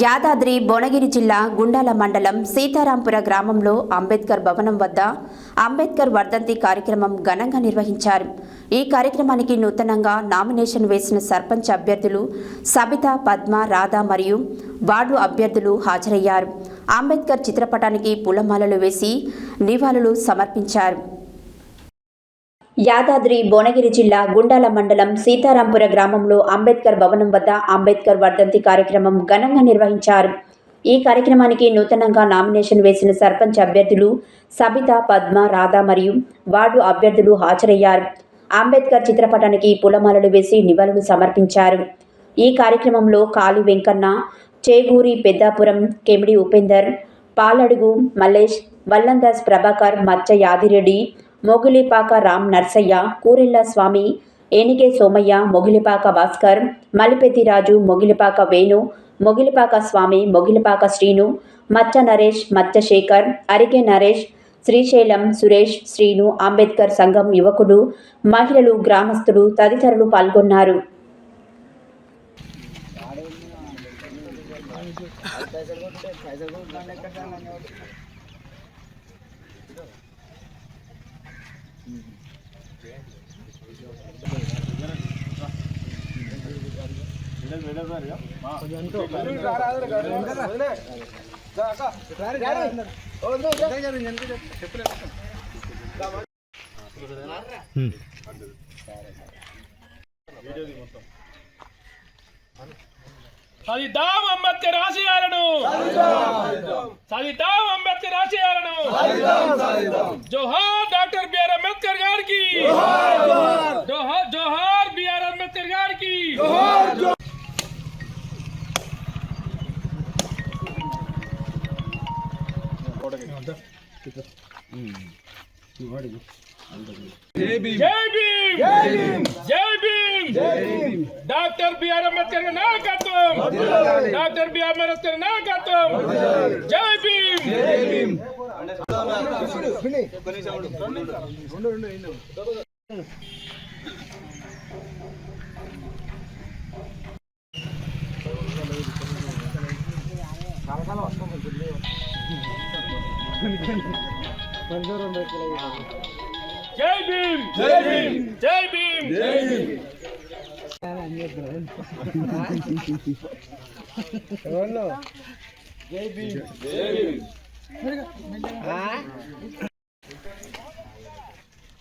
యాదాద్రి భువనగిరి జిల్లా గుండాల మండలం సీతారాంపుర గ్రామంలో అంబేద్కర్ భవనం వద్ద అంబేద్కర్ వర్ధంతి కార్యక్రమం ఘనంగా నిర్వహించారు. ఈ కార్యక్రమానికి నూతనంగా నామినేషన్ వేసిన సర్పంచ్ అభ్యర్థులు సబిత పద్మ రాధా మరియు వార్డు అభ్యర్థులు హాజరయ్యారు. అంబేద్కర్ చిత్రపటానికి పూలమాలలు వేసి నివాళులు సమర్పించారు. యాదాద్రి భువనగిరి జిల్లా గుండాల మండలం సీతారాంపుర గ్రామంలో అంబేద్కర్ భవనం వద్ద అంబేద్కర్ వర్ధంతి కార్యక్రమం ఘనంగా నిర్వహించారు. ఈ కార్యక్రమానికి నూతనంగా నామినేషన్ వేసిన సర్పంచ్ అభ్యర్థులు సబిత పద్మ రాధా మరియు వార్డు అభ్యర్థులు హాజరయ్యారు. అంబేద్కర్ చిత్రపటానికి పూలమాలలు వేసి నివాళులు సమర్పించారు. ఈ కార్యక్రమంలో కాళీ వెంకన్న చేగూరి పెద్దాపురం కెమిడి ఉపేందర్ పాలడుగు మల్లేష్ వల్లందాస్ ప్రభాకర్ మచ్చ యాదిరెడ్డి మొగిలిపాక రామ్ నర్సయ్య కూరెళ్ళ స్వామి ఏనిగే సోమయ్య మొగిలిపాక భాస్కర్ మలిపెద్ది రాజు మొగిలిపాక వేణు మొగిలిపాక స్వామి మొగిలిపాక శ్రీను మచ్చ నరేష్ మచ్చ శేఖర్ అరిగే నరేష్ శ్రీశైలం సురేష్ శ్రీను అంబేద్కర్ సంఘం యువకులు మహిళలు గ్రామస్తులు తదితరులు పాల్గొన్నారు. సదిద్దాం అంబేద్కర్ ఆశయాలను సదిద్దాం అంబేద్కర్ ఆశయాలను జోహార్ డాక్టర్ బిఆర్ అంబేద్కర్ గారికి జోహార్ జోహార్ బిఆర్ అంబేద్కర్ గారికి జై భీమ్ జై భీమ్ డాక్టర్ బిఆర్ అంబేద్కర్ నాయకత్వం. డాక్టర్ బిఆర్ అంబేద్కర్ నాయకత్వం. జై భీమ్. జై భీమ్. జై భీమ్. జై భీమ్. జై భీమ్.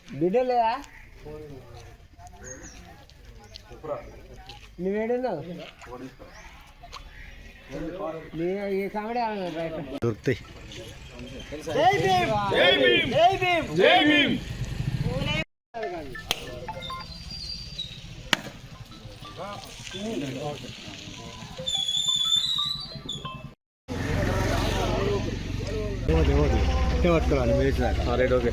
బిడ్డలేదా నువ్వేడున్నావు ఈ కామెడీ దొరుకుతాయి జై భీమ్! జై భీమ్! జై భీమ్! పట్టుకోవాలి మీరు రైట్ ఓకే.